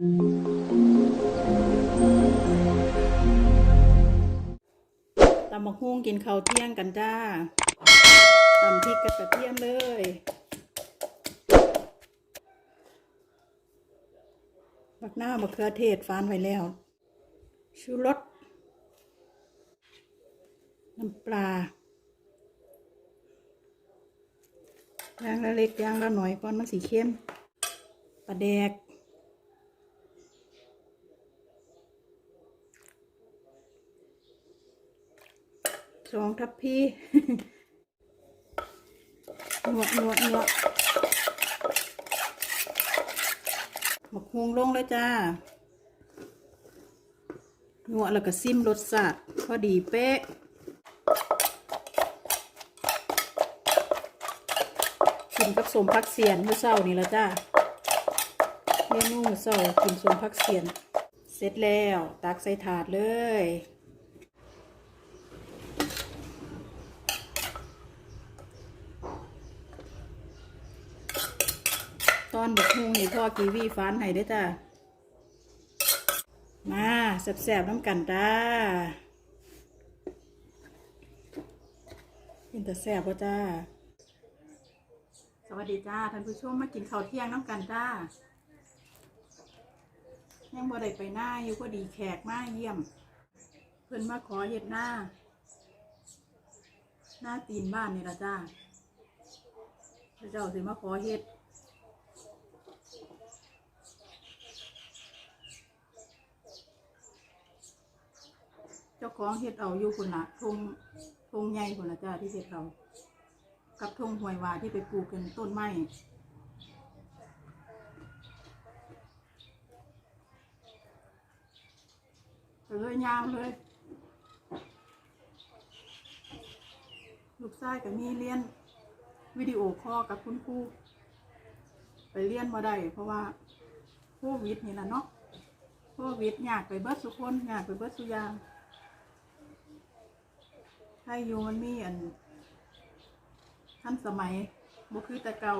ตำมะฮุ่งกินข้าวเที่ยงกันจ้าตำพริกกับกระเทียมเลยบักหน้าวมะเขือเทศฟานไว้แล้ว ชูรสน้ำปลาย่างละเล็กย่างละหน่อยก่อนมันสีเข้มปลาแดก สองทัพพีหนวดหนวดหนวดหมกฮวงลงเลยจ้าหนวดแล้วก็ซิมรสชาติพอดีเป๊ะกินกับสมพักเสียนมื้อเช้านี่ละจ้าเมนูมื้อเช้ากินสมพักเสียน เสร็จแล้ว ตักใส่ถาดเลย ตอ นี้พ่อกีวีฟันให้ได้จ้ามาแซ่บๆน้ำกันจ้ากินแต่แซ่บป่ะจ้า สวัสดีจ้าท่านผู้ชมมากินข้าวเที่ยงน้ำกันจ้า ยังบ่ได้ไปหน้าอยู่ก็ดีแขกมาเยี่ยม เพิ่นมาขอเฮ็ดหน้า หน้าตีนบ้านนี่ละจ้าพระเจ้าสิมาขอเฮ็ด เจ้าของเฮ็ดเอาอยู่คนละทงทงใหญ่คนละจ้าที่เฮ็ดเอากับทงหวยวาที่ไปปลูกกันต้นไม้เลยยาวเลย ลูกชายกับมีเรียนวิดีโอคอลกับคุณครูไปเรียนมาได้เพราะว่าโควิดนี่แหละเนาะโควิดอยากไปเบิร์ดสุคนอยากไปเบิร์ดสุยาง ถ้าอยู่มันมีอันทันสมัยบ่คือแต่เก่า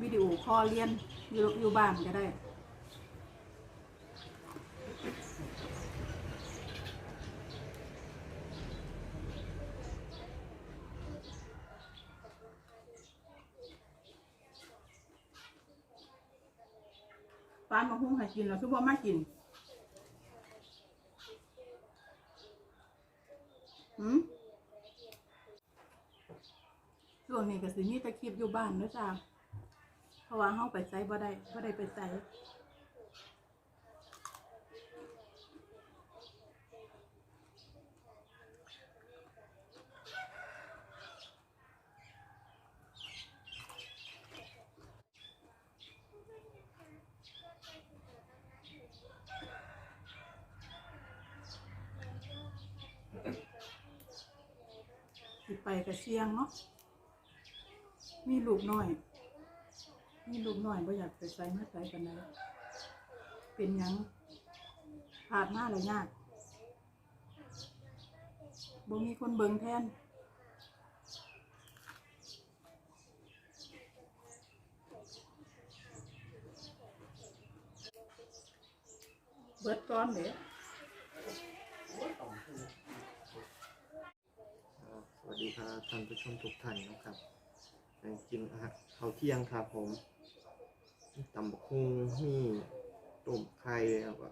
วิดีโอคอเรียนอยู่อยู่บ้านก็ได้ป้านมาหุ้งให้กินแล้วคือบ่มากิน หืมช่วงนี้ก็สิมีตะคลิปอยู่บ้านเด้อจ้าเพราะว่าเฮาไปไสบ่ได้บ่ได้ไปไส ไปก็เสียงเนาะมีลูกน้อย มีลูกน้อยบ่อยากไปไสมาไสกันได้เป็นยังผ่านมาแล้วยากบ่มีคนเบิ่งแทนเบิดก้อนเด้ ครับส วัสดีครับท่านผู้ชมทุกท่านนะครับกินอาหารเขาเที่ยงครับผมตำบักหุ่งมีต้มไข่แล้วก็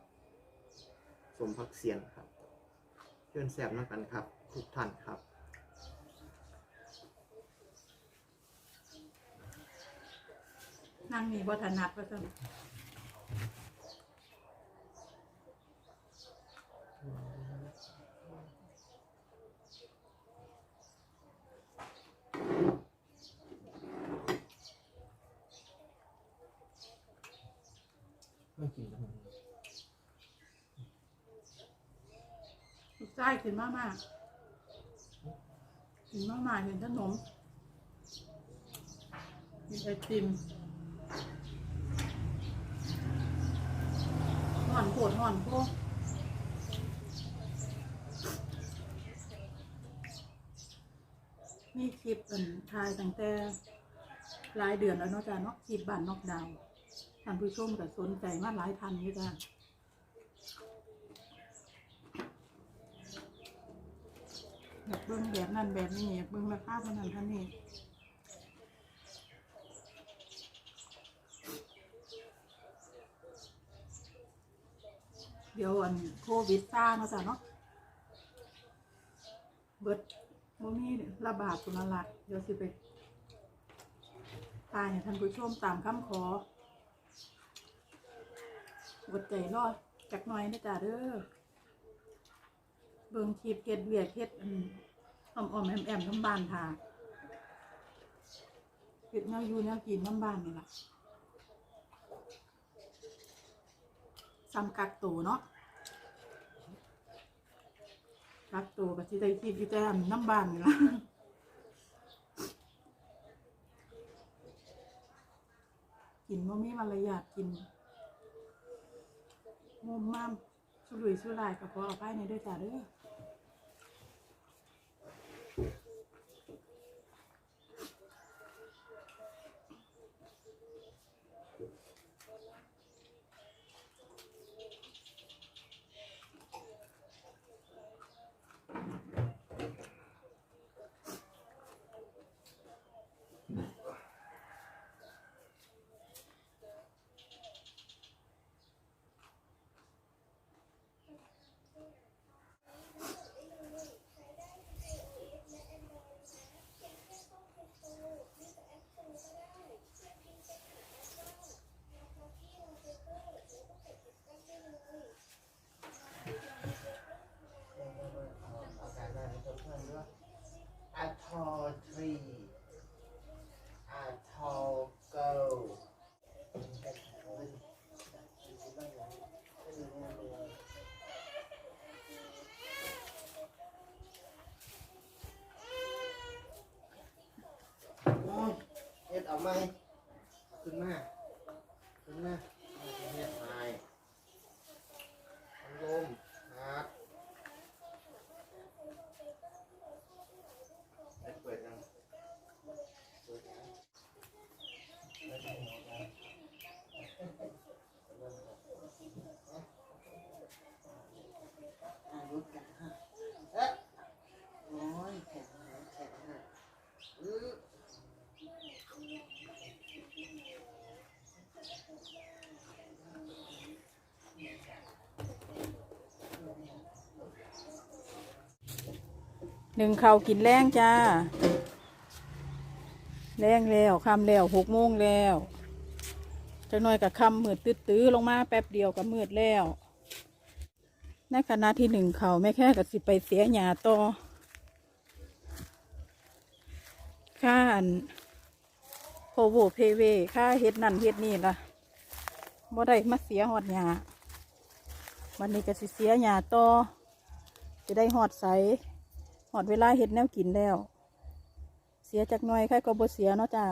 สมผักเสียนครับเชิญแซ่บน้ำกันครับ ทุกท่านครับนั่งนี่ บ่ถนัดว่าซั่นลูกชายขึ้นมากมาขึ้นมากมาเห็นขนมมีไอติมห่อนโผดห่อนโพวกมีคลิปอันถ่ายตั้งแต่หลายเดือนแล้วเนาะจ้าเนาะคลิปบ้านนอกดาวน์ ท่านผู้ชมก็สนใจมาหลายท่านอยู่จ้าอยากเบิ่งแบบนั้นแบบนี้อยากเบิ่งราคาเท่านั้นเท่านี้เดี๋ยวอันโควิดซ่าเนาะจ้ะเนาะเบิดบ่มีระบาดสุนันละเดี๋ยวสิไปตายให้ท่านผู้ชมตามคำขอ อดใจรอจักหน่อยนะจ๊ะเด้อเบิ่งคลิปเก็ดเวียกเฮ็ดอืมอ่อมออมแอมแอมน้ำบานทาเฮ็ดแนวอยู่แนวกินน้ำบานนี่ล่ะซ้ำกักตัวเนาะกักตัวก็ที่ได้คิดอยู่แต่อันน้ำบานนี่ละกินว่ามีมารยาทกิน มมม่ามสุรุ่ยสุร่ายกับพอเอาไปในด้วยจ้าเด้อ A tall tree, a tall girl. โอ้ยเฮ็ดเอาไหมขึ้นมาขึ้นมาเอาไปเฮ็ดไม้พัดลมฮัด เปิดยัง เปิดนะอ่ารุดกันฮะเอ๊ะโอ้ยแข็งแข็งแข็งฮะอื้อ หนึ่งเขากินแรงจ้า แรงแล้วคำแล้วหกโมงแล้วจักหน่อยกับคำมืดตื้อๆลงมาแป๊บเดียวก็มืดแล้วในขณะที่หนึ่งเขาวแม่แค่กับสิไปเสียหยาต่อค่าอันโพโวเพเวค่าเฮ็ดนั่นเฮ็ดนี่ล่ะบ่ได้มาเสียหอดหยาวันนี้ก็สิเสียหยาต่อจะได้หอดใส หอดเวลาเห็ดแนวกินแล้ว เสียจากหน่อยค่ก็บ่เสียเนาะจ้า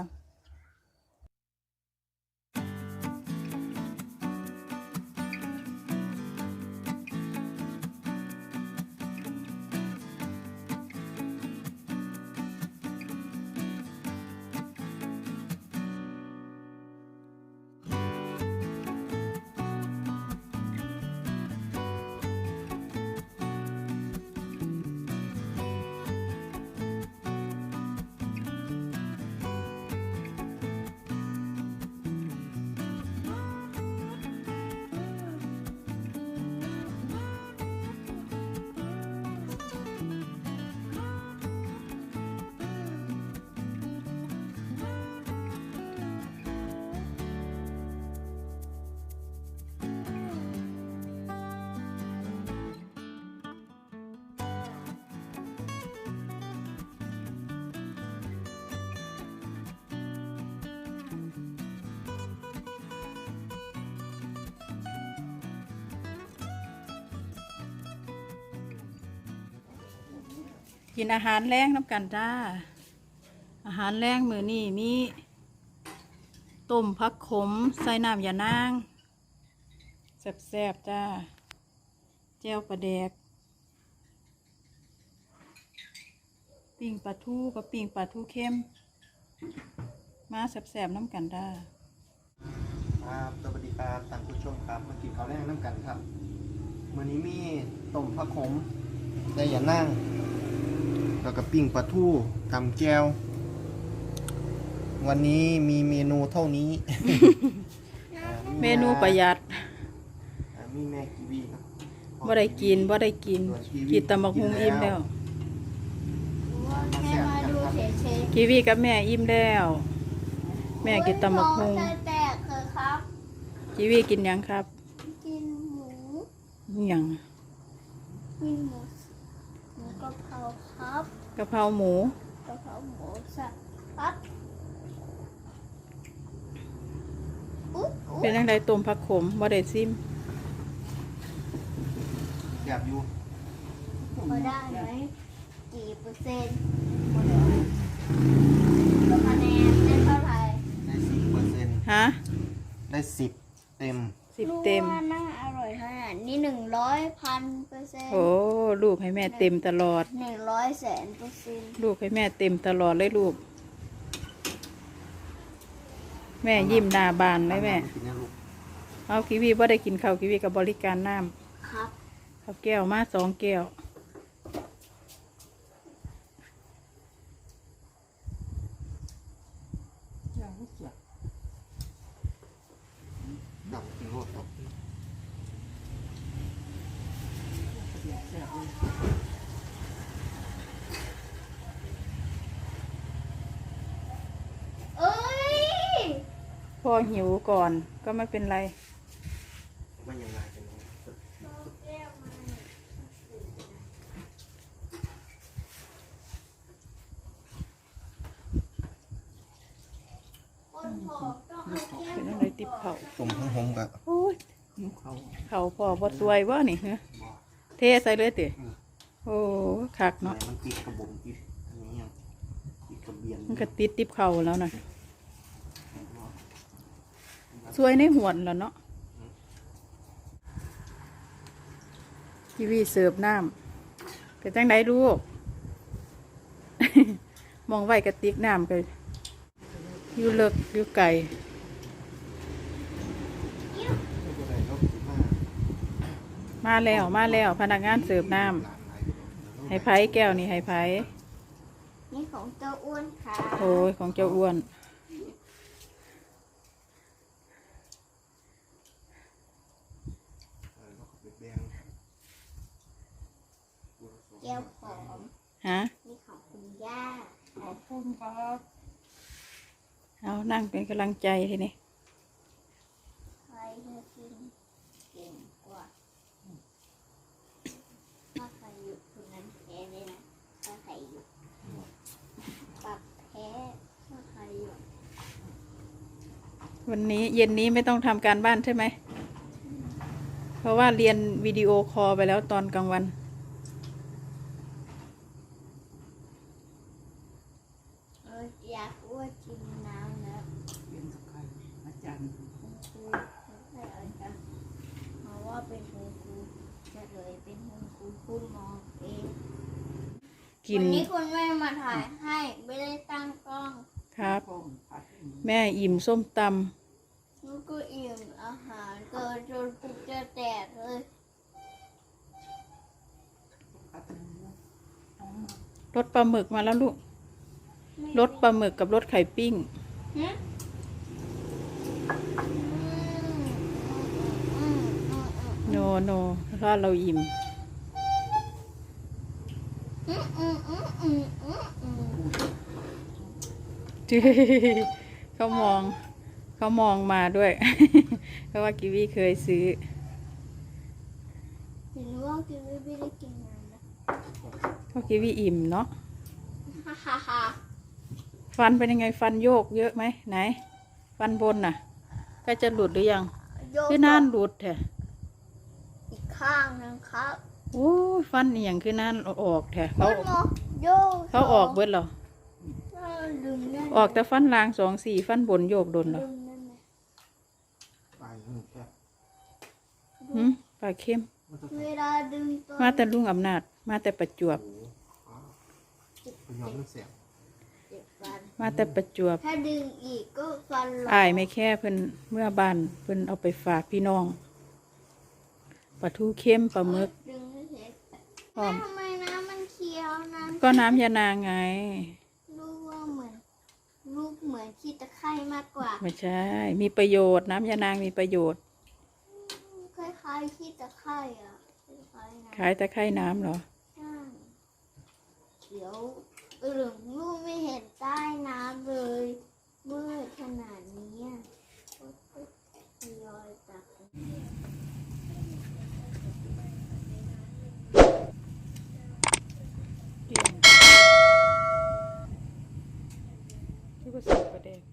กินอาหารแรงน้ำกันจ้า อาหารแรงมือนี่มีต้มผักขมใส่น้ำยานางแซ่บๆจ้าแจ่วปลาแดก ปิ้งปลาทูกับปิ้งปลาทูเค็มมาแซ่บๆน้ำกันจ้าครับสวัสดีครับท่านผู้ชมครับมากินข้าวแรงน้ำกันครับ วันนี้มีต้มผักขมได้อย่านั่ง แล้วก็ปิ้งปลาทูตำแก้ว วันนี้มีเมนูเท่านี้อ่าเมนูประหยัดอ่ามีแม่กีวีครับบ่ได้กินบ่ได้กิน กินแตำบักฮุงอิ่มแล้วแค่มาดูเฉยกีวีกับแม่อิ่มแล้ว ๆแม่กินตำบักฮุงโอ้ยแตกเลยครับ กีวีกินหยังครับกินหมูอิหยังกินหมูหมูกะเพราค รับกะเพราหมูกะเพราหมูสับครับอุ๊ยอุ๊เป็ยนจังไดต้มผักขมบ่ได้ซิมแซ่บอยู่พอได้ไหมกี่เปอร์เซ็นต์คะแนนได้เท่าไหร่ได้สิบเปอร์เซ็นต์ฮะ ได้สิบเต็ม สิบเต็ม รู้ว่าน่าอร่อยขนาดนี้หนึ่งร้อยพันเปอร์เซ็นต์โอ้ลูกให้แม่เต็มตลอด หนึ่งร้อยแสนเปอร์เซ็นต์ลูกให้แม่เต็มตลอดเลยลูก แม่ยิ้มหน้าบานเลยแม่ กินนะลูกเอากีวีบ่ได้กินข้าวกีวีกับบริการน้ำครับข้าวแก้วมาสองแก้ว ดับกินโลดครับ เอ้ย พ่อ หิวก่อนก็ไม่เป็นไร มันยังไงกันเนาะคนผอมต้องเอาแก้มเป็นอะไรติบเขาต้มทั้งหงกะโอ้ยเขาพ่อบ่สวยบ่นี่ฮะเทใส่เลยติโอ้คักเนาะเนาะมันติดกระบุงติดอันนี้ยังติดกระเบียนมันก็ติดติบเขาแล้วนะ สวยในหวนแล้วเนาะทีวีเสิร์ฟน้ำเป็นจังไดลูก มองไว้กระติกน้ำก็อยู่เลิกอยู่ไกลอะไรเนาะสิบห้ามาแล้วมาแล้วพนักงานเสิร์ฟน้ำให้ไผแก้วนี่ให้ไผนี่ของเจ้าอ้วนค่ะ โอ้ยของเจ้าอ้วน เออแล้วก็เป็นแบง แก้วผอมฮะนี่ของคุณย่าขอบคุณครับเอานั่งเป็นกำลังใจทีนี้ใครจะกินเก่งกว่าถ้าใครหยุดคนนั้นแพ้เลยนะถ้าใครหยุดปรับแพ้ถ้าใครหยุดวันนี้เย็นนี้ไม่ต้องทำการบ้านใช่ไหม เพราะว่าเรียนวิดีโอคอลไปแล้วตอนกลางวัน เอออยากอ้วนกินน้ำนะ เรียนกับใครอาจารย์ คุณครูไม่ใช่อาจารย์เพราะว่าเป็นคุณครูจะเลยเป็นคุณครูพูดมองเอง กิน วันนี้คุณแม่มาถ่ายให้ ไม่ได้ตั้งกล้องครับพ่อผัดให้หนูแม่อิ่มส้มตลูกก็อิ่มอาหารเกินจนปุกจะแตกเลยผัดให้หนูเอามาำรสปลาหมึกมาแล้วลูกรสปลาหมึกกับรสไข่ปิ้งหึอืมอืมอืมอืม โนโนเพราะเราอิ่ม อืมอืมอืมอืมอืมอืมเขามอง เขามองมาด้วย เพราะว่ากิวีเคยซื้อเห็นว่ากินไม่ได้กินน้ำนะเพราะกิวีอิ่มเนาะฟันเป็นยังไงฟันโยกเยอะไหมไหน ฟันบนน่ะใก็จะหลุดหรือยังโยกคือนานหลุดแท้อีกข้างนึงครับ โอ้ยฟันอหย่างคือนานออกแท้เขาคุณหมอโยกเขาออกเบิดเหรอเออดึงได้ไหมออกแต่ฟันล่างสองสี่ฟันบนโยกโดนเหรอดึงได้ไหมไปนี่แค่หืมปลาเข้ม มันจะเวลาดึงตัวมาแต่ลุงอำนาจ มาแต่ประจวบโอ้โหไปย้อนมันเสียบเจ็บปะฟัน มาแต่ประจวบถ้าดึงอีกก็ฟันหลออายไม่แค่เพิ่นเมื่อบ้านเพิ่นเอาไปฝากพี่น้องปลาทูเค็มปลาหมึก ดึงไม่เห็น พร้อแม่มทำไมน้ำมันเขียวน้ำก็น้ำยานางไง รูปว่าเหมือนรูปเหมือนขี้ตะไคร่มากกว่า ไม่ใช่ มีประโยชน์ น้ำยานางมีประโยชน์คล้ายๆขี้ตะไคร่อะคล้ายๆนะขายตะไคร่น้ำเหรอ ใช่เขียวอึ่งลูกไม่เห็นใต้น้ำเลยมืดขนาดนี้อะทยอยตัก คิดว่าสูงประเด็น